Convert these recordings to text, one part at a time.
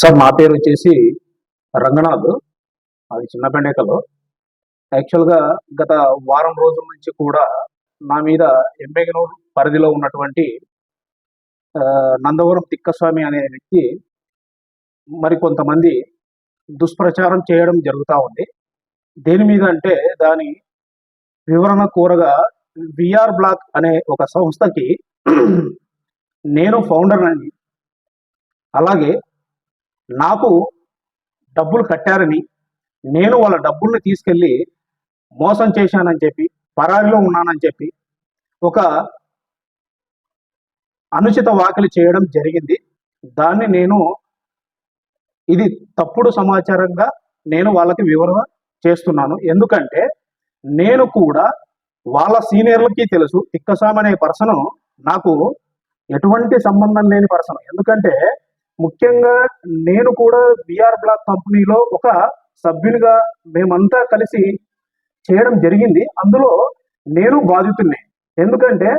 Sir మా పేరు వచ్చేసి రంగనాథ్. అది చిన్నపెండేకలో యాక్చువల్గా గత వారం రోజుల నుంచి కూడా నా మీద ఎంబెగనూరు పరిధిలో ఉన్నటువంటి నందవరం తిక్కస్వామి అనే వ్యక్తి మరి కొంతమంది దుష్ప్రచారం చేయడం జరుగుతూ ఉంది. దేని మీద అంటే దాని వివరణ కోరగా విఆర్ బ్లాక్ అనే ఒక సంస్థకి నేను ఫౌండర్ అని అలాగే నాకు డబ్బులు కట్టారని నేను వాళ్ళ డబ్బుల్ని తీసుకెళ్ళి మోసం చేశానని చెప్పి పరారిలో ఉన్నానని చెప్పి ఒక అనుచిత వాకిలి చేయడం జరిగింది. దాన్ని నేను ఇది తప్పుడు సమాచారంగా నేను వాళ్ళకి వివరణ చేస్తున్నాను. ఎందుకంటే నేను కూడా వాళ్ళ సీనియర్లకి తెలుసు. తిక్కసామనే పర్సన్ నాకు ఎటువంటి సంబంధం లేని పర్సన్. ఎందుకంటే ముఖ్యంగా నేను కూడా విఆర్ బ్లాక్ కంపెనీలో ఒక సభ్యునిగా మేమంతా కలిసి చేయడం జరిగింది. అందులో నేను బాధితున్నే ఎందుకంటే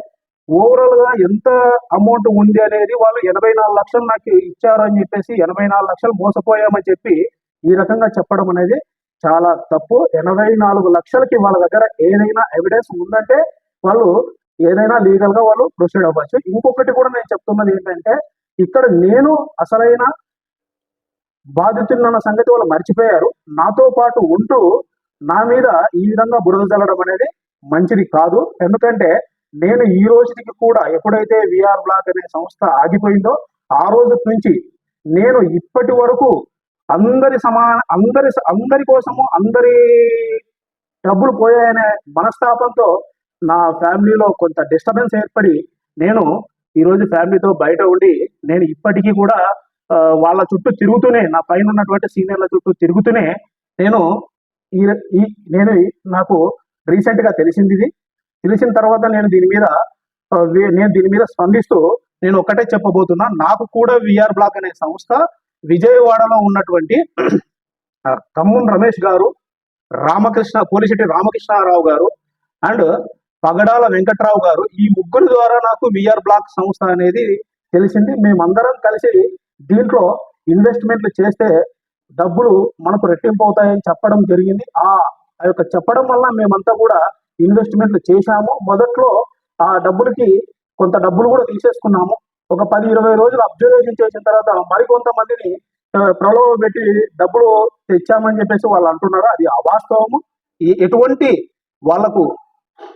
ఓవరాల్గా ఎంత అమౌంట్ ఉంది అనేది వాళ్ళు ఎనభై నాలుగు లక్షలు నాకు ఇచ్చారు అని చెప్పేసి ఎనభై నాలుగు లక్షలు మోసపోయామని చెప్పి ఈ రకంగా చెప్పడం అనేది చాలా తప్పు. ఎనభై నాలుగు లక్షలకి వాళ్ళ దగ్గర ఏదైనా ఎవిడెన్స్ ఉందంటే వాళ్ళు ఏదైనా లీగల్గా వాళ్ళు ప్రొసీడ్ అవ్వచ్చు. ఇంకొకటి కూడా నేను చెప్తున్నది ఏంటంటే ఇక్కడ నేను అసలైన బాధితున్న సంగతి వాళ్ళు మర్చిపోయారు. నాతో పాటు ఉంటూ నా మీద ఈ విధంగా బురద చల్లడం అనేది మంచిది కాదు. ఎందుకంటే నేను ఈ రోజుకి కూడా ఎప్పుడైతే విఆర్ బ్లాక్ అనే సంస్థ ఆగిపోయిందో ఆ రోజు నుంచి నేను ఇప్పటి వరకు అందరి సమాన అందరి అందరి కోసము అందరి డబ్బులు పోయాయనే మనస్తాపంతో నా ఫ్యామిలీలో కొంత డిస్టర్బెన్స్ ఏర్పడి నేను ఈ రోజు ఫ్యామిలీతో బయట ఉండి నేను ఇప్పటికీ కూడా వాళ్ళ చుట్టూ తిరుగుతూనే నా పైన ఉన్నటువంటి సీనియర్ల చుట్టూ తిరుగుతూనే నేను ఈ నేను నాకు రీసెంట్గా తెలిసింది ఇది. తెలిసిన తర్వాత నేను దీని మీద నేను దీని మీద స్పందిస్తూ నేను ఒకటే చెప్పబోతున్నా. నాకు కూడా విఆర్ బ్లాక్ అనే సంస్థ విజయవాడలో ఉన్నటువంటి ఆ, ఖమ్మం రమేష్ గారు రామకృష్ణ పోలిశెట్టి రామకృష్ణారావు గారు అండ్ పగడాల వెంకట్రావు గారు ఈ ముగ్గురు ద్వారా నాకు విఆర్ బ్లాక్ సంస్థ అనేది తెలిసింది. మేమందరం కలిసి దీంట్లో ఇన్వెస్ట్మెంట్లు చేస్తే డబ్బులు మనకు రెట్టింపు అవుతాయని చెప్పడం జరిగింది. ఆ ఆ యొక్క చెప్పడం వల్ల మేమంతా కూడా ఇన్వెస్ట్మెంట్లు చేశాము. మొదట్లో ఆ డబ్బులకి కొంత డబ్బులు కూడా తీసేసుకున్నాము. ఒక పది ఇరవై రోజులు అబ్జర్వేషన్ చేసిన తర్వాత మరికొంతమందిని ప్రలోభ పెట్టి డబ్బులు తెచ్చామని చెప్పేసి వాళ్ళు అంటున్నారు. అది అవాస్తవము. ఎటువంటి వాళ్ళకు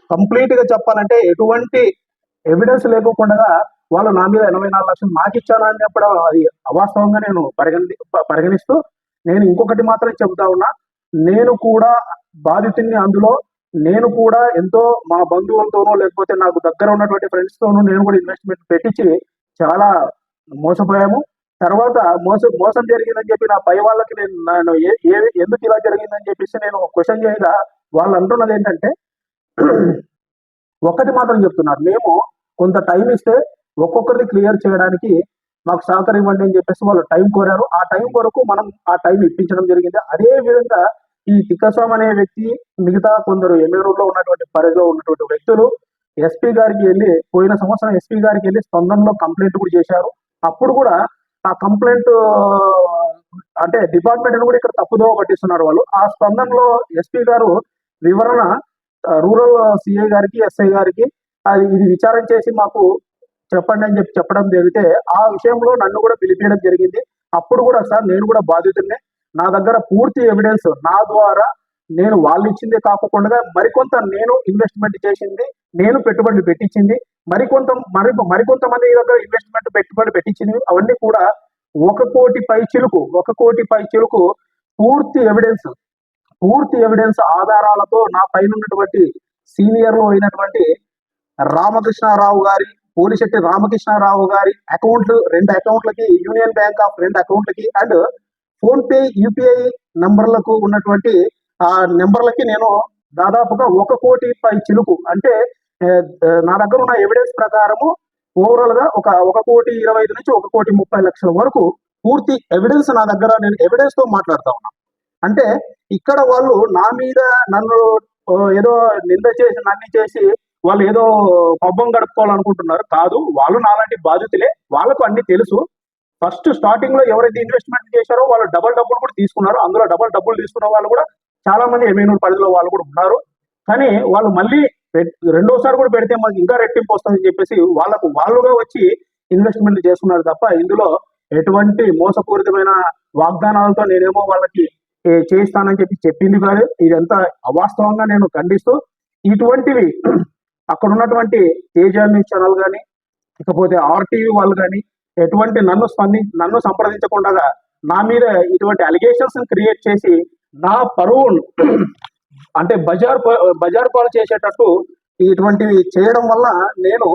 కంప్లీట్గా చెప్పాలంటే ఎటువంటి ఎవిడెన్స్ లేకుండా వాళ్ళు నా మీద ఎనభై నాలుగు లక్షలు నాకు ఇచ్చాను అని చెప్పడం అది అవాస్తవంగా నేను పరిగణి పరిగణిస్తూ నేను ఇంకొకటి మాత్రం చెబుతా ఉన్నా. నేను కూడా బాధితుని అందులో నేను కూడా ఎంతో మా బంధువులతోనో లేకపోతే నాకు దగ్గర ఉన్నటువంటి ఫ్రెండ్స్ తోనూ నేను కూడా ఇన్వెస్ట్మెంట్ పెట్టించి చాలా మోసపోయాము. తర్వాత మోసం మోసం జరిగిందని చెప్పి నా పై వాళ్ళకి నేను ఏ- ఏ- ఎందుకు ఇలా జరిగిందని చెప్పేసి నేను క్వశ్చన్ చేయగా వాళ్ళు అంటున్నది ఏంటంటే ఒక్కటి మాత్రం చెప్తున్నారు. మేము కొంత టైం ఇస్తే ఒక్కొక్కరిని క్లియర్ చేయడానికి మాకు సహకారం ఇవ్వండి అని చెప్పేసి వాళ్ళు టైం కోరారు. ఆ టైం కొరకు మనం ఆ టైం ఇప్పించడం జరిగింది. అదే విధంగా ఈ తిక్కస్వామి అనే వ్యక్తి మిగతా కొందరు ఎమ్మెల్యేలో ఉన్నటువంటి పరిధిలో ఉన్నటువంటి వ్యక్తులు ఎస్పీ గారికి వెళ్ళి పోయిన సంవత్సరం ఎస్పీ గారికి వెళ్ళి స్పందనలో కంప్లైంట్ కూడా చేశారు. అప్పుడు కూడా ఆ కంప్లైంట్ అంటే డిపార్ట్మెంట్ కూడా ఇక్కడ తప్పుదో పట్టిస్తున్నారు వాళ్ళు. ఆ స్పందనలో ఎస్పీ గారు వివరణ రూరల్ సిఐ గారికి ఎస్ఐ గారికి అది ఇది విచారం చేసి మాకు చెప్పండి అని చెప్పి చెప్పడం జరిగితే ఆ విషయంలో నన్ను కూడా పిలిపేయడం జరిగింది. అప్పుడు కూడా సార్ నేను కూడా బాధితున్నే నా దగ్గర పూర్తి ఎవిడెన్స్ నా ద్వారా నేను వాళ్ళు ఇచ్చిందే కాకుండా మరికొంత నేను ఇన్వెస్ట్మెంట్ చేసింది నేను పెట్టుబడులు పెట్టించింది మరికొంత మరి మరికొంతమంది దగ్గర ఇన్వెస్ట్మెంట్ పెట్టుబడి పెట్టించింది అవన్నీ కూడా ఒక కోటి పై చిలుకు ఒక కోటి పై చిలుకు పూర్తి ఎవిడెన్స్ పూర్తి ఎవిడెన్స్ ఆధారాలతో నా పైన ఉన్నటువంటి సీనియర్లు అయినటువంటి రామకృష్ణారావు గారి పోలిశెట్టి రామకృష్ణారావు గారి అకౌంట్లు రెండు అకౌంట్లకి యూనియన్ బ్యాంక్ ఆఫ్ రెండు అకౌంట్లకి అండ్ ఫోన్ పే యూపీఐ నంబర్లకు ఉన్నటువంటి ఆ నెంబర్లకి నేను దాదాపుగా ఒక కోటి పై చిలుకు అంటే నా దగ్గర ఉన్న ఎవిడెన్స్ ప్రకారము ఓవరాల్గా ఒక ఒక కోటి ఇరవై ఐదు నుంచి ఒక కోటి ముప్పై లక్షల వరకు పూర్తి ఎవిడెన్స్ నా దగ్గర నేను ఎవిడెన్స్తో మాట్లాడుతా ఉన్నా. అంటే ఇక్కడ వాళ్ళు నా మీద నన్ను ఏదో నింద చేసి నన్ను చేసి వాళ్ళు ఏదో పబ్బం గడుపుకోవాలనుకుంటున్నారు. కాదు వాళ్ళు నాలాంటి బాధితులే. వాళ్ళకు అన్ని తెలుసు. ఫస్ట్ స్టార్టింగ్లో ఎవరైతే ఇన్వెస్ట్మెంట్ చేశారో వాళ్ళు డబల్ డబ్బులు కూడా తీసుకున్నారు. అందులో డబల్ డబ్బులు తీసుకున్న వాళ్ళు కూడా చాలా మంది ఎమ్మెనూరు పరిధిలో వాళ్ళు కూడా ఉన్నారు. కానీ వాళ్ళు మళ్ళీ రెండోసారి కూడా పెడితే మాకు ఇంకా రెట్టింపు వస్తుందని చెప్పేసి వాళ్ళకు వాళ్ళుగా వచ్చి ఇన్వెస్ట్మెంట్ చేసుకున్నారు తప్ప ఇందులో ఎటువంటి మోసపూరితమైన వాగ్దానాలతో నేనేమో వాళ్ళకి చేయిస్తానని చెప్పి చెప్పింది కాదు ఇదంతా అవాస్తవంగా నేను ఖండిస్తూ ఇటువంటివి అక్కడ ఉన్నటువంటి తేజ న్యూస్ ఛానల్ కానీ ఇకపోతే ఆర్టీవీ వాళ్ళు కానీ ఎటువంటి నన్ను స్పంది నన్ను సంప్రదించకుండా నా మీద ఇటువంటి అలిగేషన్స్ క్రియేట్ చేసి నా పరువు అంటే బజార్ బజార్ పాలు చేసేటట్టు ఇటువంటివి చేయడం వల్ల నేను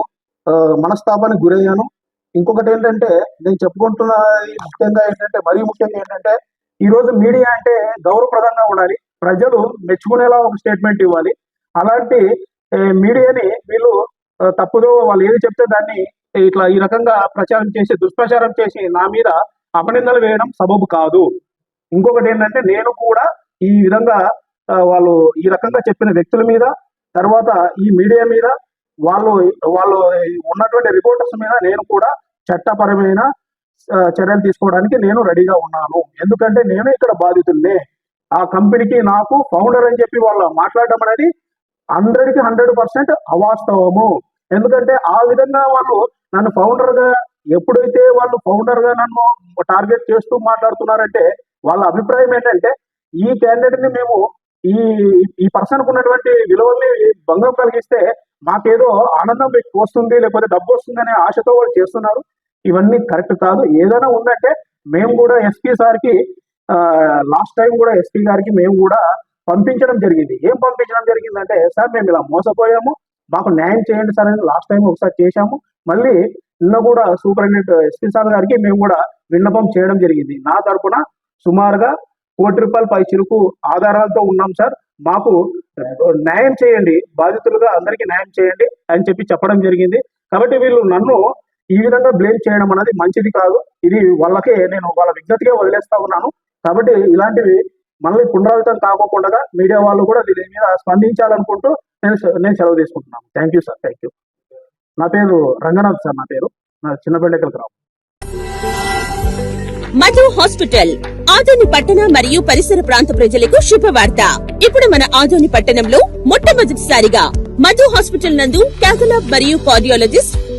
మనస్తాపానికి గురయ్యాను. ఇంకొకటి ఏంటంటే నేను చెప్పుకుంటున్న ముఖ్యంగా ఏంటంటే మరీ ముఖ్యంగా ఏంటంటే ఈ రోజు మీడియా అంటే గౌరవప్రదంగా ఉండాలి. ప్రజలు మెచ్చుకునేలా ఒక స్టేట్మెంట్ ఇవ్వాలి. అలాంటి మీడియాని వీళ్ళు తప్పుదో వాళ్ళు ఏది చెప్తే దాన్ని ఇట్లా ఈ రకంగా ప్రచారం చేసి దుష్ప్రచారం చేసి నా మీద అపనిందలు వేయడం సబబు కాదు. ఇంకొకటి ఏంటంటే నేను కూడా ఈ విధంగా వాళ్ళు ఈ రకంగా చెప్పిన వ్యక్తుల మీద తర్వాత ఈ మీడియా మీద వాళ్ళు వాళ్ళు ఉన్నటువంటి రిపోర్టర్స్ మీద నేను కూడా చట్టపరమైన చర్యలు తీసుకోవడానికి నేను రెడీగా ఉన్నాను. ఎందుకంటే నేను ఇక్కడ బాధితున్నే ఆ కంపెనీకి నాకు ఫౌండర్ అని చెప్పి వాళ్ళు మాట్లాడడం అనేది హండ్రెడ్కి హండ్రెడ్ పర్సెంట్ అవాస్తవము. ఎందుకంటే ఆ విధంగా వాళ్ళు నన్ను ఫౌండర్గా ఎప్పుడైతే వాళ్ళు ఫౌండర్గా నన్ను టార్గెట్ చేస్తూ మాట్లాడుతున్నారంటే వాళ్ళ అభిప్రాయం ఏంటంటే ఈ క్యాండిడేట్ని మేము ఈ ఈ పర్సన్ ఉన్నటువంటి విలువల్ని భంగం కలిగిస్తే మాకేదో ఆనందం వస్తుంది లేకపోతే డబ్బు వస్తుంది అనే ఆశతో వాళ్ళు చేస్తున్నారు. ఇవన్నీ కరెక్ట్ కాదు. ఏదైనా ఉందంటే మేము కూడా ఎస్పీ సార్కి లాస్ట్ టైం కూడా ఎస్పీ గారికి మేము కూడా పంపించడం జరిగింది. ఏం పంపించడం జరిగిందంటే సార్ మేము ఇలా మోసపోయాము. మాకు న్యాయం చేయండి సార్ అని లాస్ట్ టైం ఒకసారి చేశాము. మళ్ళీ నిన్న కూడా సూపరింటెండెంట్ ఎస్పీ సార్ గారికి మేము కూడా విన్నపం చేయడం జరిగింది. నా తరపున సుమారుగా కోటి రూపాయల పై చిరుకు ఆధారాలతో ఉన్నాం సార్. మాకు న్యాయం చేయండి. బాధితులుగా అందరికీ న్యాయం చేయండి అని చెప్పి చెప్పడం జరిగింది. కాబట్టి వీళ్ళు నన్ను ఈ విధంగా బ్లేమ్ చేయడం అనేది మంచిది కాదు. ఇది వాళ్ళకే నేను వాళ్ళ విజ్ఞతగా వదిలేస్తా ఉన్నాను. కాబట్టి ఇలాంటివి మళ్ళీ పునరావితం కాకోకుండా మీడియా వాళ్ళు కూడా దీని మీద స్పందించాలనుకుంటూ నేను నేను సెలవు తీసుకుంటున్నాను. Thank you sir thank you నా పేరు రంగనాథ్ సార్ నా పేరు. నా చిన్నపెండకల్ గ్రామం. మధు హాస్పిటల్ ఆదోని పట్టణ మరియు పరిసర ప్రాంత ప్రజలకు శుభవార్త. ఇప్పుడు మన ఆదోని పట్టణంలో మొట్టమొదటిసారిగా మధు హాస్పిటల్ నందు క్యాథలాబ్ మరియు cardiologist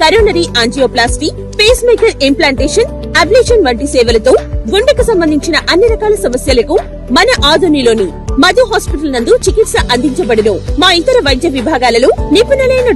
coronary angioplasty pacemaker implantation ablation వంటి సేవలతో గుండెకు సంబంధించిన అన్ని రకాల సమస్యలకు మన ఆధునిలోని మధు హాస్పిటల్ నందు చికిత్స అందించబడును. మా ఇతర వైద్య విభాగాలలో నిపుణులైన